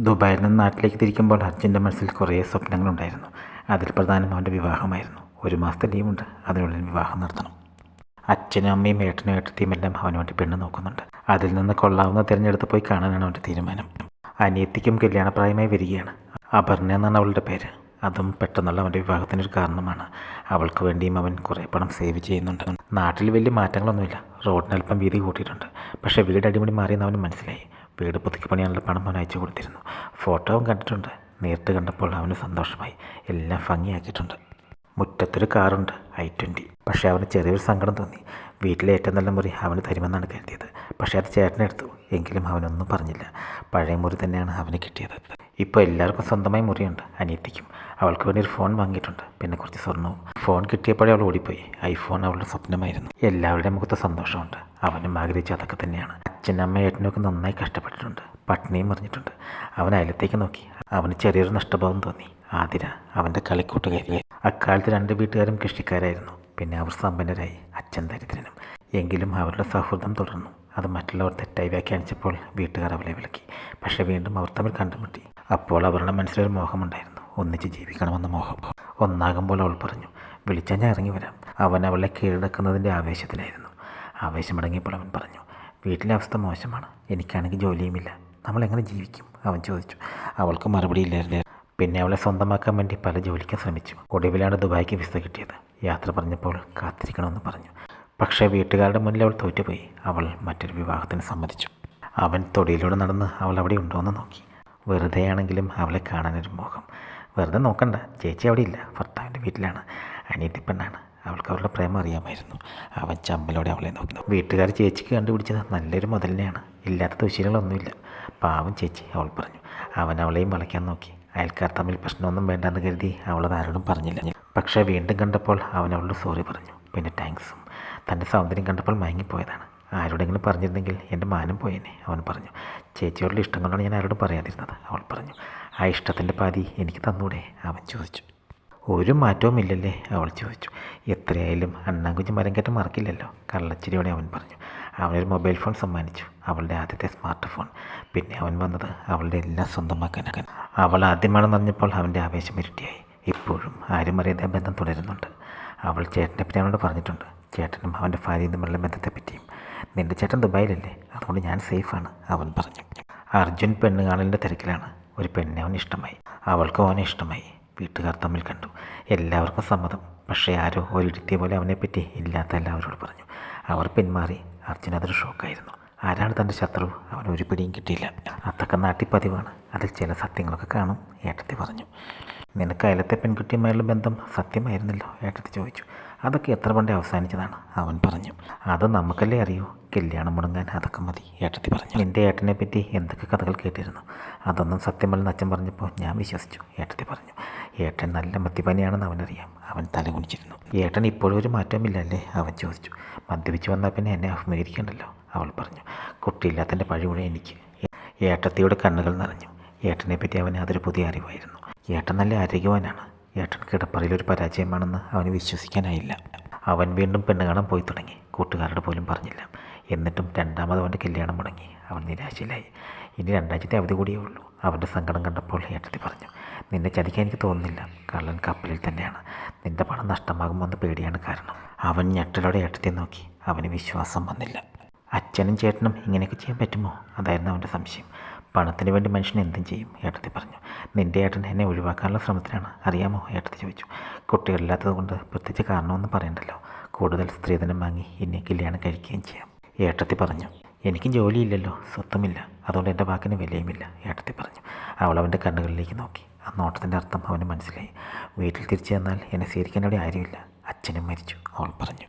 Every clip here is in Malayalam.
ദുബായിൽ നിന്ന് നാട്ടിലേക്ക് തിരിക്കുമ്പോൾ അർജുന്റെ മനസ്സിൽ കുറേ സ്വപ്നങ്ങളുണ്ടായിരുന്നു. അതിൽ പ്രധാനം അവന്റെ വിവാഹമായിരുന്നു. ഒരു മാസത്തെ ലീവുണ്ട്. അതിനുള്ളിൽ വിവാഹം നടത്തണം അച്ഛനും അമ്മയും ഏട്ടനും ഏട്ടത്തിയും എല്ലാം അവന് വേണ്ടി പെണ്ണ് നോക്കുന്നുണ്ട്. അതിൽ നിന്ന് കൊള്ളാവുന്ന തിരഞ്ഞെടുത്ത് പോയി കാണാനാണ് അവന്റെ തീരുമാനം. അനിയത്തിക്കും കല്യാണപ്രായമായി വരികയാണ്. അപർണ എന്നാണ് അവളുടെ പേര്. അതും പെട്ടെന്നുള്ള അവന്റെ വിവാഹത്തിനൊരു കാരണമാണ്. അവൾക്ക് വേണ്ടിയും അവൻ കുറേ പണം സേവ് ചെയ്യുന്നുണ്ട്. നാട്ടിൽ വലിയ മാറ്റങ്ങളൊന്നുമില്ല. റോഡിനൽപ്പം വീതി കൂട്ടിയിട്ടുണ്ട്. പക്ഷേ വീട് അടിമുടി മാറിയെന്ന് അവന് മനസ്സിലായി. വീട് പുതുക്കി പണിയാനുള്ള പണം അവൻ അയച്ചു കൊടുത്തിരുന്നു. ഫോട്ടോ അവൻ കണ്ടിട്ടുണ്ട്. നേരിട്ട് കണ്ടപ്പോൾ അവന് സന്തോഷമായി. എല്ലാം ഭംഗിയാക്കിയിട്ടുണ്ട്. മുറ്റത്തൊരു കാറുണ്ട്. ഐ ട്വന്റി പക്ഷേ അവന് ചെറിയൊരു സങ്കടം തോന്നി. വീട്ടിലെ ഏറ്റവും നല്ല മുറി അവന് തരുമെന്നാണ് കരുതിയത്. പക്ഷേ അത് ചേട്ടനെടുത്തു എങ്കിലും അവനൊന്നും പറഞ്ഞില്ല. പഴയ മുറി തന്നെയാണ് അവന് കിട്ടിയത്. ഇപ്പോൾ എല്ലാവർക്കും സ്വന്തമായി മുറിയുണ്ട്. അനിയത്തിക്കും. അവൾക്ക് വേണ്ടി ഒരു ഫോൺ വാങ്ങിയിട്ടുണ്ട്. പിന്നെ കുറച്ച് സ്വർണവും ഫോൺ കിട്ടിയപ്പോഴേ അവൾ ഓടിപ്പോയി. ഐഫോൺ അവളുടെ സ്വപ്നമായിരുന്നു. എല്ലാവരുടെയും മുഖത്ത് സന്തോഷമുണ്ട്. അവനും ആഗ്രഹിച്ച അതൊക്കെ തന്നെയാണ്. അച്ഛനും അമ്മ ഏട്ടനൊക്കെ നന്നായി കഷ്ടപ്പെട്ടിട്ടുണ്ട്. പട്ടിണിയും മറിഞ്ഞിട്ടുണ്ട്. അവൻ അയലത്തേക്ക് നോക്കി. അവന് ചെറിയൊരു നഷ്ടബോധം തോന്നി. ആതിര അവന്റെ കളിക്കൂട്ടുകാരി അക്കാലത്ത് രണ്ട് വീട്ടുകാരും കൃഷിക്കാരായിരുന്നു. പിന്നെ അവർ സമ്പന്നരായി. അച്ഛൻ ദരിദ്രനും. എങ്കിലും അവരുടെ സൗഹൃദം തുടർന്നു. അത് മറ്റുള്ളവർ തെറ്റായി വ്യാഖ്യാനിച്ചപ്പോൾ വീട്ടുകാർ അവളെ വിളക്കി പക്ഷേ വീണ്ടും അവർ തമ്മിൽ കണ്ടുമുട്ടി. അപ്പോൾ അവരുടെ മനസ്സിലൊരു മോഹമുണ്ടായിരുന്നു. ഒന്നിച്ച് ജീവിക്കണമെന്ന മോഹം. ഒന്നാകുമ്പോൾ അവൾ പറഞ്ഞു വിളിച്ചാൽ ഞാൻ ഇറങ്ങി വരാം. അവൻ അവളെ കീഴടക്കുന്നതിന്റെ ആവേശത്തിലായിരുന്നു. ആവേശമടങ്ങിയപ്പോൾ അവൻ പറഞ്ഞു വീട്ടിലെ അവസ്ഥ മോശമാണ്. എനിക്കാണെങ്കിൽ ജോലിയുമില്ല. നമ്മളെങ്ങനെ ജീവിക്കും? അവൻ ചോദിച്ചു. അവൾക്ക് മറുപടി ഇല്ലായിരുന്നു. പിന്നെ അവളെ സ്വന്തമാക്കാൻ വേണ്ടി പല ജോലിക്കും ശ്രമിച്ചു. ഒടുവിലാണ് ദുബായിക്ക് വിസ കിട്ടിയത്. യാത്ര പറഞ്ഞപ്പോൾ കാത്തിരിക്കണമെന്ന് പറഞ്ഞു. പക്ഷേ വീട്ടുകാരുടെ മുന്നിൽ അവൾ തോറ്റുപോയി. അവൾ മറ്റൊരു വിവാഹത്തിന് സമ്മതിച്ചു. അവൻ തൊടിയിലൂടെ നടന്ന് അവൾ അവിടെ ഉണ്ടോയെന്ന് നോക്കി. വെറുതെയാണെങ്കിലും അവളെ കാണാനൊരു മോഹം. വെറുതെ നോക്കണ്ട. ചേച്ചി അവിടെ ഇല്ല. ഭർത്താവിന്റെ വീട്ടിലാണ്. അനിയത്തി പെണ്ണാണ് അവൾക്ക് അവളുടെ പ്രേമം അറിയാമായിരുന്നു. അവൻ ചമ്മലോടെ അവളെ നോക്കി. വീട്ടുകാർ ചേച്ചിക്ക് കണ്ടുപിടിച്ചത് നല്ലൊരു മുതലിനെയാണ്. ഇല്ലാത്ത ദുശീലങ്ങളൊന്നുമില്ല. പാവം ചേച്ചി അവൾ പറഞ്ഞു. അവൻ അവളെയും വളയ്ക്കാൻ നോക്കി. അയൽക്കാർ തമ്മിൽ പ്രശ്നമൊന്നും വേണ്ടെന്ന് കരുതി അവളത് ആരോടും പറഞ്ഞില്ല. പക്ഷേ വീണ്ടും കണ്ടപ്പോൾ അവൻ അവളോട് സോറി പറഞ്ഞു. പിന്നെ താങ്ക്സും തന്റെ സൗന്ദര്യം കണ്ടപ്പോൾ മയങ്ങിപ്പോയതാണ്. ആരോടെങ്കിലും പറഞ്ഞിരുന്നെങ്കിൽ എന്റെ മാനം പോയേനെ അവൻ പറഞ്ഞു. ചേച്ചിയോടുള്ള ഇഷ്ടം കൊണ്ടാണ് ഞാൻ ആരോടും പറയാതിരുന്നത് അവൾ പറഞ്ഞു. ആ ഇഷ്ടത്തിന്റെ പാതി എനിക്ക് തന്നൂടെ അവൻ ചോദിച്ചു. ഒരു മാറ്റവും ഇല്ലല്ലേ? അവൾ ചോദിച്ചു. എത്രയായാലും അണ്ണാങ്കുഞ്ഞ് മരം കെട്ട് മറക്കില്ലല്ലോ? കള്ളച്ചിരിയോടെ അവൻ പറഞ്ഞു. അവനൊരു മൊബൈൽ ഫോൺ സമ്മാനിച്ചു. അവളുടെ ആദ്യത്തെ സ്മാർട്ട് ഫോൺ. പിന്നെ അവൻ വന്നത് അവളുടെ എല്ലാം സ്വന്തമാക്കാനാകാൻ അവൾ ആദ്യമാണെന്ന് പറഞ്ഞപ്പോൾ അവന്റെ ആവേശം ഇരട്ടിയായി. ഇപ്പോഴും ആരും അറിയാതെ ബന്ധം തുടരുന്നുണ്ട്. അവൾ ചേട്ടനെ പറ്റി അവനോട് പറഞ്ഞിട്ടുണ്ട്. ചേട്ടനും അവന്റെ ഭാര്യയും തമ്മിലുള്ള ബന്ധത്തെപ്പറ്റിയും നിന്റെ ചേട്ടൻ ദുബായിലല്ലേ? അതുകൊണ്ട് ഞാൻ സേഫാണ് അവൻ പറഞ്ഞു. അർജുൻ പെണ്ണുകാണലിന്റെ തിരക്കിലാണ്. ഒരു പെണ്ണെ അവൻ ഇഷ്ടമായി. അവൾക്ക് അവനെ ഇഷ്ടമായി. വീട്ടുകാർ തമ്മിൽ കണ്ടു. എല്ലാവർക്കും സമ്മതം. പക്ഷേ ആരോ ഒരിടത്തിയ പോലെ അവനെപ്പറ്റി ഇല്ലാത്ത എല്ലാവരോട് പറഞ്ഞു. അവർ പിന്മാറി അർജുന അതൊരു ഷോക്കായിരുന്നു. ആരാണ് തന്റെ ശത്രു? അവൻ ഒരു പിടിയും കിട്ടിയില്ല. അതൊക്കെ നാട്ടിൽ പതിവാണ്. അതിൽ ചില സത്യങ്ങളൊക്കെ കാണും ഏട്ടത്തി പറഞ്ഞു. നിനക്ക് അയലത്തെ പെൺകുട്ടിയുമായുള്ള ബന്ധം സത്യമായിരുന്നല്ലോ? ഏട്ടത്തി ചോദിച്ചു. അതൊക്കെ എത്ര പണ്ടേ അവസാനിച്ചതാണ്. അവൻ പറഞ്ഞു. അത് നമുക്കല്ലേ അറിയൂ. കല്യാണം മുടങ്ങാൻ അതൊക്കെ മതി ഏട്ടത്തി പറഞ്ഞു. എന്റെ ഏട്ടനെ പറ്റി എന്തൊക്കെ കഥകൾ കേട്ടിരുന്നു? അതൊന്നും സത്യമല്ലെന്ന് അച്ഛൻ പറഞ്ഞപ്പോൾ ഞാൻ വിശ്വസിച്ചു. ഏട്ടത്തി പറഞ്ഞു ഏട്ടൻ നല്ല മദ്യപാനിയാണെന്ന് അവനറിയാം. അവൻ തല കുനിച്ചിരുന്നു. ഏട്ടൻ ഇപ്പോഴും ഒരു മാറ്റവുമില്ല അല്ലേ? അവൻ ചോദിച്ചു. മദ്യപിച്ച് വന്നാൽ പിന്നെ എന്നെ അഭിമുഖീകരിക്കണ്ടല്ലോ? അവൾ പറഞ്ഞു. കുട്ടിയില്ലാത്തന്റെ പഴിമുഴ എനിക്ക്. ഏട്ടത്തിയുടെ കണ്ണുകൾ നിറഞ്ഞു. ഏട്ടനെപ്പറ്റി അവന് അതൊരു പുതിയ അറിവായിരുന്നു. ഏട്ടൻ നല്ല ആരോഗ്യവാനാണ്. ഏട്ടൻ കിടപ്പറയിലൊരു പരാജയമാണെന്ന് അവന് വിശ്വസിക്കാനായില്ല. അവൻ വീണ്ടും പെണ്ണ് കാണാൻ പോയി തുടങ്ങി. കൂട്ടുകാരോട് പോലും പറഞ്ഞില്ല. എന്നിട്ടും രണ്ടാമത് അവന്റെ കല്യാണം മുടങ്ങി. അവൻ നിരാശയിലായി. ഇനി രണ്ടാഴ്ചത്തെ അവധി കൂടിയേ ഉള്ളൂ. അവന്റെ സങ്കടം കണ്ടപ്പോൾ ഏട്ടത്തി പറഞ്ഞു നിന്നെ ചതിക്കാൻ എനിക്ക് തോന്നുന്നില്ല. കള്ളൻ കപ്പലിൽ തന്നെയാണ്. നിന്റെ പണം നഷ്ടമാകുമെന്ന് പേടിയാണ് കാരണം. അവൻ ഞെട്ടലോടെ ഏട്ടത്തെ നോക്കി. അവന് വിശ്വാസം വന്നില്ല. അച്ഛനും ചേട്ടനും ഇങ്ങനെയൊക്കെ ചെയ്യാൻ പറ്റുമോ? അതായിരുന്നു അവന്റെ സംശയം. പണത്തിന് വേണ്ടി മനുഷ്യൻ എന്തും ചെയ്യും ഏട്ടത്തി പറഞ്ഞു. നിന്റെ ഏട്ടൻ എന്നെ ഒഴിവാക്കാനുള്ള ശ്രമത്തിലാണ് അറിയാമോ? ഏട്ടത്തി ചോദിച്ചു. കുട്ടികളില്ലാത്തത് കൊണ്ട് പ്രത്യേകിച്ച് കാരണമൊന്നും പറയണ്ടല്ലോ. കൂടുതൽ സ്ത്രീധനം വാങ്ങി എന്നെ കല്യാണം കഴിക്കുകയും ചെയ്യാം. ഏട്ടത്തി പറഞ്ഞു. എനിക്ക് ജോലിയില്ലല്ലോ സ്വത്തുമില്ല. അതുകൊണ്ട് എന്റെ വാക്കിന് വിലയുമില്ല ഏട്ടത്തി പറഞ്ഞു. അവൾ അവന്റെ കണ്ണുകളിലേക്ക് നോക്കി. ആ നോട്ടത്തിന്റെ അർത്ഥം അവന് മനസ്സിലായി. വീട്ടിൽ തിരിച്ചു ചെന്നാൽ എന്നെ സ്വീകരിക്കാൻ അവിടെ ആരുമില്ല അച്ഛനും മരിച്ചു അവൾ പറഞ്ഞു.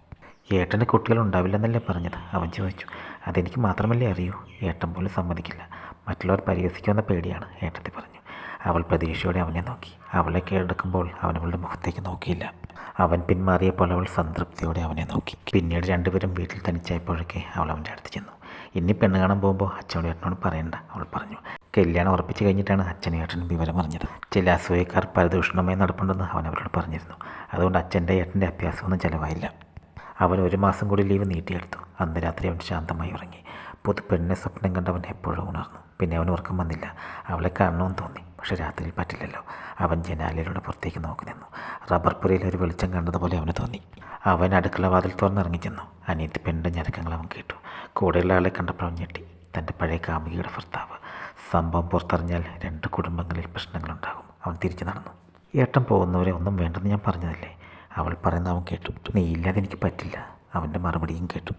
ഏട്ടന്റെ കുട്ടികൾ ഉണ്ടാവില്ലെന്നല്ലേ പറഞ്ഞത്? അവൻ ചോദിച്ചു. അതെനിക്ക് മാത്രമല്ലേ അറിയൂ. ഏട്ടൻ പോലും സമ്മതിക്കില്ല. മറ്റുള്ളവർ പരിഹസിക്കുമെന്ന പേടിയാണ് ഏട്ടത്തി പറഞ്ഞു. അവൾ പ്രതീക്ഷയോടെ അവനെ നോക്കി. അവളെ കീഴടക്കുമ്പോൾ അവൻ അവളുടെ മുഖത്തേക്ക് നോക്കിയില്ല. അവൻ പിന്മാറിയപ്പോൾ അവൾ സംതൃപ്തിയോടെ അവനെ നോക്കി. പിന്നീട് രണ്ടുപേരും വീട്ടിൽ തനിച്ചായപ്പോഴൊക്കെ അവൾ അവന്റെ അടുത്ത് ചെന്നു. ഇനി പെണ്ണ് കാണാൻ പോകുമ്പോൾ അച്ഛനോട് ഏട്ടനോട് പറയണ്ട അവൾ പറഞ്ഞു. കല്യാണം ഉറപ്പിച്ച് കഴിഞ്ഞിട്ടാണ് അച്ഛനും ഏട്ടനും വിവരം അറിഞ്ഞത്. ചില അസൂയക്കാർ പരദൂഷണമായി നടപ്പുണ്ടെന്ന് അവൻ അവരോട് പറഞ്ഞിരുന്നു. അതുകൊണ്ട് അച്ഛന്റെ ഏട്ടന്റെ അഭ്യാസമൊന്നും ചിലവായില്ല. അവൻ ഒരു മാസം കൂടി ലീവ് നീട്ടിയെടുത്തു. അന്ന് രാത്രി അവൻ ശാന്തമായി ഉറങ്ങി. പുതു പെണ്ണിനെ സ്വപ്നം കണ്ടവൻ എപ്പോഴും ഉണർന്നു. പിന്നെ അവൻ ഉറക്കം വന്നില്ല. അവളെ കാണണമെന്ന് തോന്നി. പക്ഷെ രാത്രിയിൽ പറ്റില്ലല്ലോ. അവൻ ജനാലയിലൂടെ പുറത്തേക്ക് നോക്കി നിന്നു. റബ്ബർ പുരയിൽ ഒരു വെളിച്ചം കണ്ടതുപോലെ അവന് തോന്നി. അവൻ അടുക്കള വാതിൽ തുറന്നിറങ്ങി ചെന്നു. അനിയത്തി പെണ്ണിന്റെ ഞരക്കങ്ങൾ അവൻ കേട്ടു. കൂടെയുള്ള ആളെ കണ്ടപ്പോൾ അവൻ ഞെട്ടി. തന്റെ പഴയ കാമുകിയുടെ ഭർത്താവ്. സംഭവം പുറത്തറിഞ്ഞാൽ രണ്ട് കുടുംബങ്ങളിൽ പ്രശ്നങ്ങളുണ്ടാകും. അവൻ തിരിച്ചു നടന്നു. ഏട്ടൻ പോകുന്നവരെ ഒന്നും വേണ്ടെന്ന് ഞാൻ പറഞ്ഞതല്ലേ? അവൾ പറയുന്ന അവൻ കേട്ടു. നീ ഇല്ലാതെ എനിക്ക് പറ്റില്ല അവന്റെ മറുപടിയും കേട്ടു.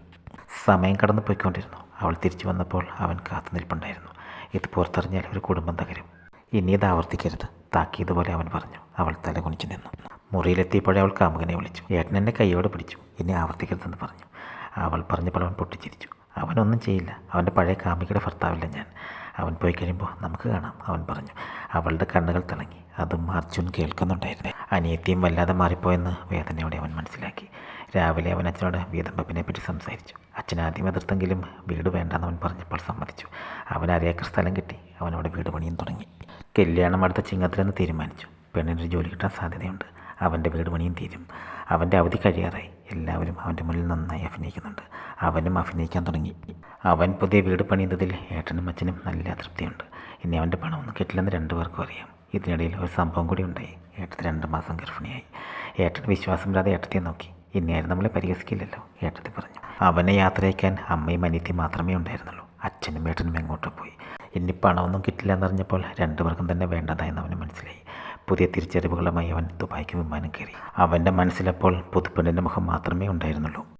സമയം കടന്നു പോയിക്കൊണ്ടിരുന്നു അവൾ തിരിച്ചു വന്നപ്പോൾ അവൻ കാത്തു നിൽപ്പുണ്ടായിരുന്നു. ഇത് പുറത്തറിഞ്ഞാൽ ഒരു കുടുംബം തകരും. ഇനി ഇത് ആവർത്തിക്കരുത്. താക്കിയതുപോലെ അവൻ പറഞ്ഞു. അവൾ തല കുനിച്ചു നിന്നു. മുറിയിലെത്തിയപ്പോഴേ അവൾ കാമുകനെ വിളിച്ചു. ഏട്ടൻ എന്നെ കൈയോടെ പിടിച്ചു. ഇനി ആവർത്തിക്കരുതെന്ന് പറഞ്ഞു. അവൾ പറഞ്ഞപ്പോൾ അവൻ പൊട്ടിച്ചിരിച്ചു. അവനൊന്നും ചെയ്യില്ല. അവന്റെ പഴയ കാമുകിയുടെ ഭർത്താവില്ല ഞാൻ. അവൻ പോയി കഴിയുമ്പോൾ നമുക്ക് കാണാം അവൻ പറഞ്ഞു. അവളുടെ കണ്ണുകൾ തിളങ്ങി. അതും അർജുൻ കേൾക്കുന്നുണ്ടായിരുന്നു. അനിയത്തിയും വല്ലാതെ മാറിപ്പോയെന്ന് വേദനയോടെ അവൻ മനസ്സിലാക്കി. രാവിലെ അവൻ അച്ഛനോട് വീതമ്പപ്പിനെ പറ്റി സംസാരിച്ചു. അച്ഛൻ ആദ്യം എതിർത്തെങ്കിലും വീട് വേണ്ടെന്ന് അവൻ പറഞ്ഞപ്പോൾ സമ്മതിച്ചു. അവൻ അരേക്കർ സ്ഥലം കിട്ടി. അവനവിടെ വീട് പണിയും തുടങ്ങി. കല്യാണം അടുത്ത ചിങ്ങത്തിലെന്ന് തീരുമാനിച്ചു. പെണ്ണിനൊരു ജോലി കിട്ടാൻ സാധ്യതയുണ്ട്. അവന്റെ വീട് പണിയും തീരും. അവന്റെ അവധി കഴിയാറായി. എല്ലാവരും അവന്റെ മുന്നിൽ നന്നായി അഭിനയിക്കുന്നുണ്ട്. അവനും അഭിനയിക്കാൻ തുടങ്ങി. അവൻ പുതിയ വീട് പണിയുന്നതിൽ ഏട്ടനും അച്ഛനും നല്ല തൃപ്തിയുണ്ട്. ഇനി അവന്റെ പണമൊന്നും കിട്ടില്ലെന്ന് രണ്ടുപേർക്കും അറിയാം. ഇതിനിടയിൽ ഒരു സംഭവം കൂടി ഉണ്ടായി. ഏട്ടത്തി രണ്ട് മാസം ഗർഭിണിയായി. ഏട്ടൻ വിശ്വാസമില്ലാതെ ഏട്ടത്തെ നോക്കി. ഇനി ആരും നമ്മളെ പരിഹസിക്കില്ലല്ലോ ഏട്ടത്തി പറഞ്ഞു. അവനെ യാത്രയക്കാൻ അമ്മയും അനിയത്തിയും മാത്രമേ ഉണ്ടായിരുന്നുള്ളൂ. അച്ഛനും ഏട്ടനും എങ്ങോട്ടോ പോയി. ഇനി പണമൊന്നും കിട്ടില്ല എന്നറിഞ്ഞപ്പോൾ രണ്ടുപേർക്കും തന്നെ വേണ്ടതായെന്ന് അവന് മനസ്സിലായി. പുതിയ തിരിച്ചറിവുകളുമായി അവൻ ദുബായ്ക്ക് വിമാനം കയറി. അവന്റെ മനസ്സിലപ്പോൾ പുതുപ്പെണ്ണിന്റെ മുഖം മാത്രമേ ഉണ്ടായിരുന്നുള്ളൂ.